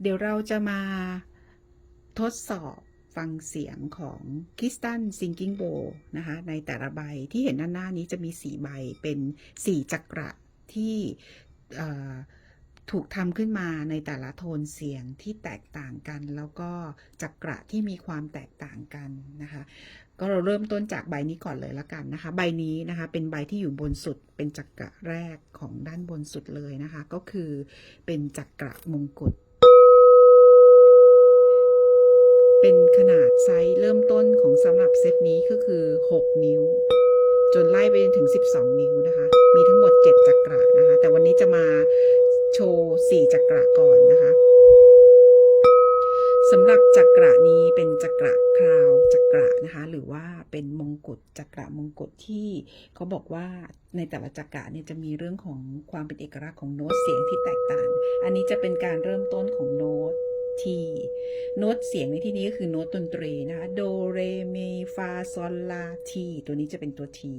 เดี๋ยวเราจะมาทดสอบฟังเสียงของคริสตันซิงกิ้งโบนะคะ ในแต่ละใบที่เห็นด้าหน้านี้จะมี 4 ใบเป็น 4 จักระที่ถูกทำขึ้นมาในแต่ละโทนเสียงที่แตกต่างกัน แล้วก็จักระที่มีความแตกต่างกันนะคะ ก็เราเริ่มต้นจากใบนี้ก่อนเลยละกันนะคะ ใบนี้นะคะเป็นใบที่อยู่บนสุดเป็นจักระแรกของด้านบนสุดเลยนะคะ ก็คือเป็นจักระมงกุฎ เป็นขนาดไซส์เริ่มต้นของสำหรับเซตนี้ก็คือ 6 นิ้ว จนไล่ไปจนถึง 12 นิ้วนะคะ มีทั้งหมด 7 จักระนะคะ แต่วันนี้จะมาโชว์ 4 จักระก่อนนะคะสำหรับจักระนี้เป็นจักระคราวจักระนะคะ หรือว่าเป็นมงกุฎจักระมงกุฎที่เขาบอกว่าในแต่ละจักระเนี่ยจะมีเรื่องของความเป็นเอกลักษณ์ของโน้ตเสียงที่แตกต่าง อันนี้จะเป็นการเริ่มต้นของโน้ต ทีโน้ตเสียงในที่นี้ก็คือโน้ตดนตรีนะคะโดเรมีฟาซอลลาทีตัวนี้จะเป็นตัวที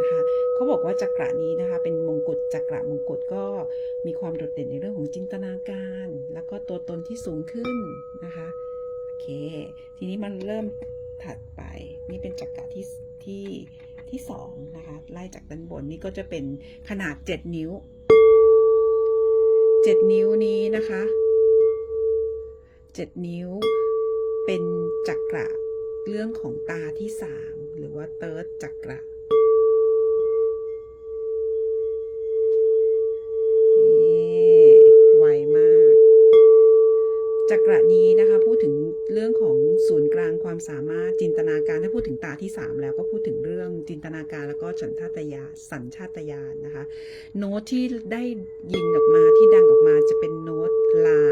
นะคะเขาบอกว่าจักระนี้นะคะเป็นมงกุฎจักระมงกุฎก็มีความโดดเด่นในเรื่องของจินตนาการ แล้วก็ตัวตนที่สูงขึ้นนะคะโอเค ทีนี้มันเริ่มถัดไปนี่เป็นจักระที่ที่ที่สองนะคะไล่จากด้านบนนี่ก็จะเป็นขนาด 7 นิ้ว 7 นิ้วนี้นะคะ 7 นิ้ว เป็นจักระเรื่องของตาที่ 3 หรือว่าเติร์ดจักระนี่ไวมากจักระนี้นะคะพูดถึงเรื่องของศูนย์กลางความสามารถจินตนาการถ้าพูดถึงตาที่ 3 แล้วก็พูดถึงเรื่องจินตนาการแล้วก็สัญชาตญาสัญชาตญาณนะคะ โน้ตที่ได้ยินออกมาที่ดังออกมาจะเป็นโน้ตลา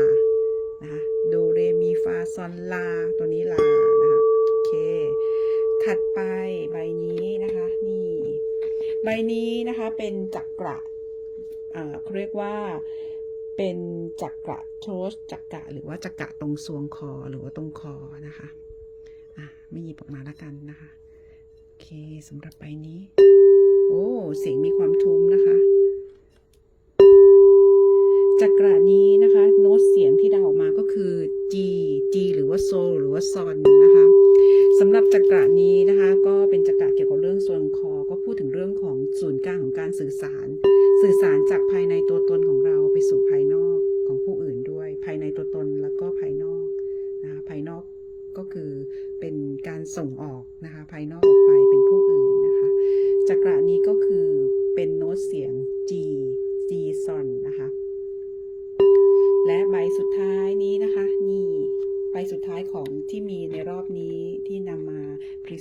นะคะโดเรมีฟาซอนลา ตัวนี้ลานะคะโอเค ถัดไปใบนี้นะคะนี่ใบนี้นะคะเป็นจักระอ่าเขาเรียกว่าเป็นจักระโทสจักระหรือว่าจักระตรงซวงคอหรือว่าตรงคอนะคะอะไม่หยิบออกมาแล้วกันนะคะโอเคสำหรับใบนี้ โอ้เสียงมีความทุ้มนะคะจักระนี้นะคะ โน้ตเสียงที่ดังออกมาก็คือ G G หรือว่า โซหรือว่าซอนนะคะสำหรับจักระนี้นะคะ ก็เป็นจักระเกี่ยวกับเรื่องส่วนคอ ก็พูดถึงเรื่องของศูนย์กลางของการสื่อสาร สื่อสารจากภายในตัวตนของเราไปสู่ภายนอก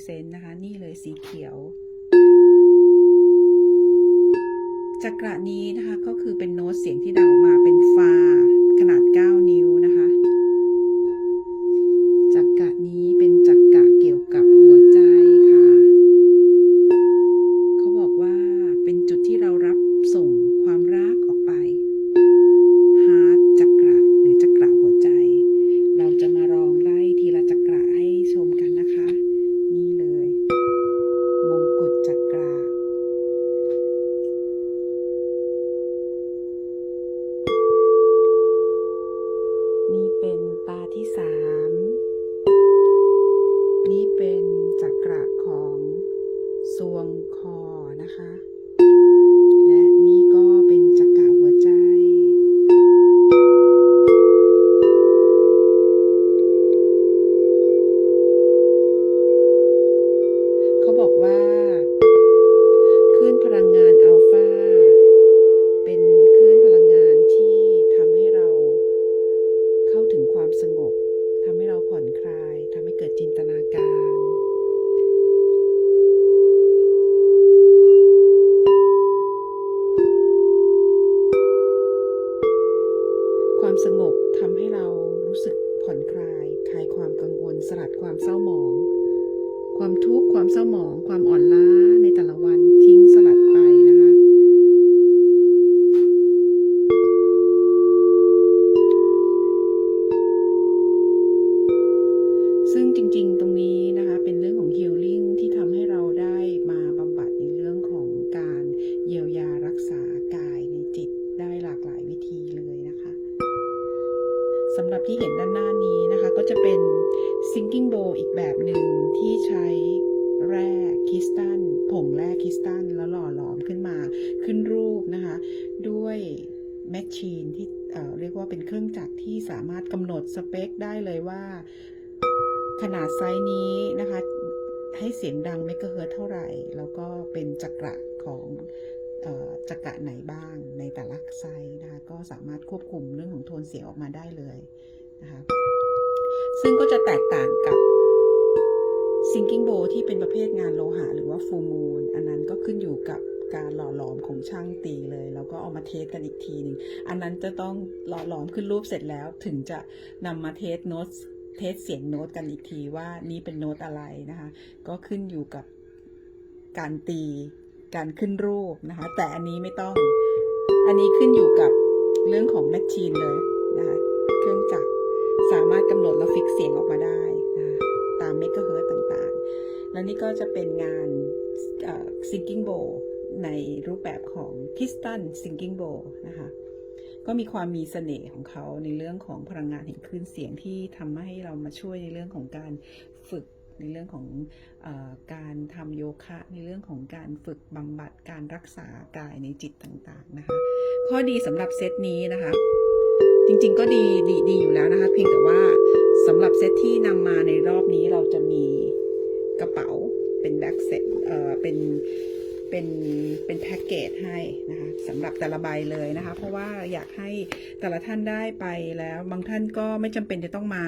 เซนต์นะคะ นี่เลยสีเขียวจักระนี้นะคะก็คือเป็นโน้ตเสียงที่เดาออกมาเป็นฟาขนาด 9 นิ้ว วงคอนะคะและ ความเศร้าหมอง ความทุกข์ความเศร้าหมอง ความอ่อนล้าในแต่ละวันทิ้งสลัดไปนะคะ ซึ่งจริงๆตรงนี้นะคะเป็นเรื่องของ healing ที่ทำให้เราได้มาบำบัดในเรื่องของการเยียวยารักษากายในจิตได้หลากหลายวิธีเลยนะคะสำหรับที่เห็นด้านหน้านี้นะคะก็จะเป็น sinking bowl อีกแบบหนึ่งที่ใช้แร่คริสตัลผงแร่คริสตัลแล้วหล่อหลอมขึ้นมาขึ้นรูปนะคะ ด้วยแมชชีนที่เเรียกว่าเป็นเครื่องจักรที่สามารถกำหนดสเปคได้เลยว่า ขนาดไซส์นี้นะคะ ให้เสียงดังเมกะเฮิรตซ์เท่าไหร่ แล้วก็เป็นจักระของจักระไหนบ้างในแต่ละไซส์นะคะ ก็สามารถควบคุมเรื่องของโทนเสียงออกมาได้เลยนะคะ ซึ่งก็จะแตกต่างกับ sinking bowl ที่เป็นประเภทงานโลหะหรือว่า full moon อันนั้นก็ขึ้นอยู่กับการหล่อหลอมของช่างตีเลย แล้วก็เอามาเทสกันอีกทีหนึ่งอันนั้นจะต้องหล่อหลอมขึ้นรูปเสร็จแล้ว ถึงจะนำมาเทสโน้ตเทสเสียงโน้ตกันอีกทีว่านี้เป็นโน้ตอะไรนะคะ ก็ขึ้นอยู่กับการตี การขึ้นรูปนะคะ แต่อันนี้ไม่ต้อง อันนี้ขึ้นอยู่กับเรื่องของแมชชีนเลยนะคะ เครื่องจักร และนี่ก็จะเป็นงาน sinking bowl ในรูปแบบของ Kistan sinking bowl นะคะก็มีความมีเสน่ห์ของเขาในเรื่องของพลังงานแห่งคลื่นเสียงที่ทำให้เรามาช่วยในเรื่องของการฝึกในเรื่องของอการทำโยคะ ในเรื่องของการฝึกบำบัดการรักษากายในจิตต่างๆนะคะ ข้อดีสำหรับเซตนี้นะคะ จริงๆก็ดีดีดีอยู่แล้วนะคะ เพียงแต่ว่าสำหรับเซตที่นำมาในรอบ เป็นเซตเอ่อเป็นเป็นเป็นแพ็กเกจให้นะคะสำหรับแต่ละใบเลยนะคะ เพราะว่าอยากให้แต่ละท่านได้ไปแล้ว บางท่านก็ไม่จำเป็นจะต้องมา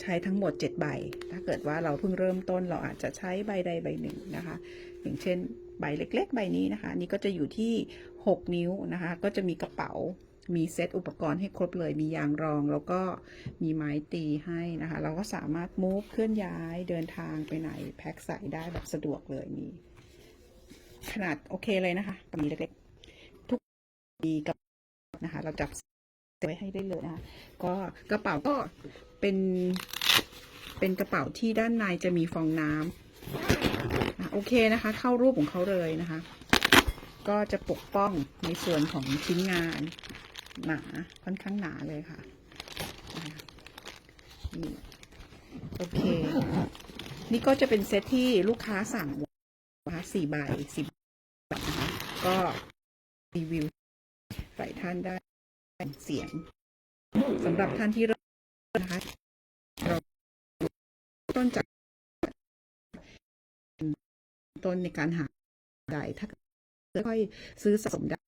ใช้ทั้งหมด 7 ใบ ถ้าเกิดว่าเราเพิ่งเริ่มต้นเราอาจจะใช้ใบใดใบหนึ่งนะคะ อย่างเช่นใบเล็ก ๆ ใบนี้นะคะนนี่ก็จะอยู่ที่ 6 นิ้วนะคะ ก็จะมีกระเป๋า มีเซตอุปกรณ์ให้ครบเลย มียางรองแล้วก็มีไม้ตีให้นะคะ เราก็สามารถมูฟเคลื่อนย้ายเดินทางไปไหน แพ็คใส่ได้แบบสะดวกเลยมี ขนาดโอเคเลยนะคะมีเล็กๆ ทุกมีกับนะคะ เราจับไว้ให้ได้เลยนะคะ ก็กระเป๋าก็เป็นเป็นกระเป๋าที่ด้านในจะมีฟองน้ำโอเคนะคะ เข้ารูปของเขาเลยนะคะ ก็จะปกป้องในส่วนของชิ้นงาน หนาค่อนข้างหนาเลยค่ะนี่โอเค นี่ก็จะเป็นเซตที่ลูกค้าสั่งนะคะสี่ใบสิบนะคะก็รีวิวใส่ท่านได้เสียงสำหรับท่านที่เริ่มนะคะเราต้นจากต้นในการหาใดถ้าค่อยซื้อสะสมได้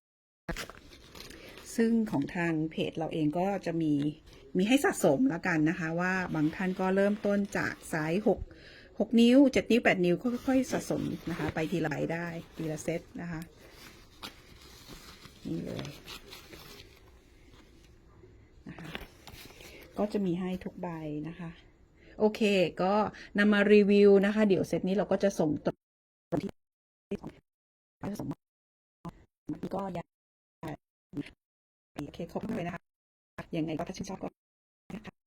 ซึ่งของทางเพจเราเองก็จะมีมีให้สะสมแล้วกันนะคะ ว่าบางท่านก็เริ่มต้นจากไซส์หกหกนิ้วเจ็ดนิ้วแปดนิ้วก็ค่อยๆสะสมนะคะ ไปทีละใบได้ทีละเซตนะคะ นี่เลยนะคะก็จะมีให้ทุกใบนะคะ โอเค ก็นำมารีวิวนะคะ เดี๋ยวเซตนี้เราก็จะส่งตรงที่ก็จะส่งมาก็อยากโอ เคขอบคุณเลยนะคะยังไงก็ถ้าชื่นชอบก็นะคะ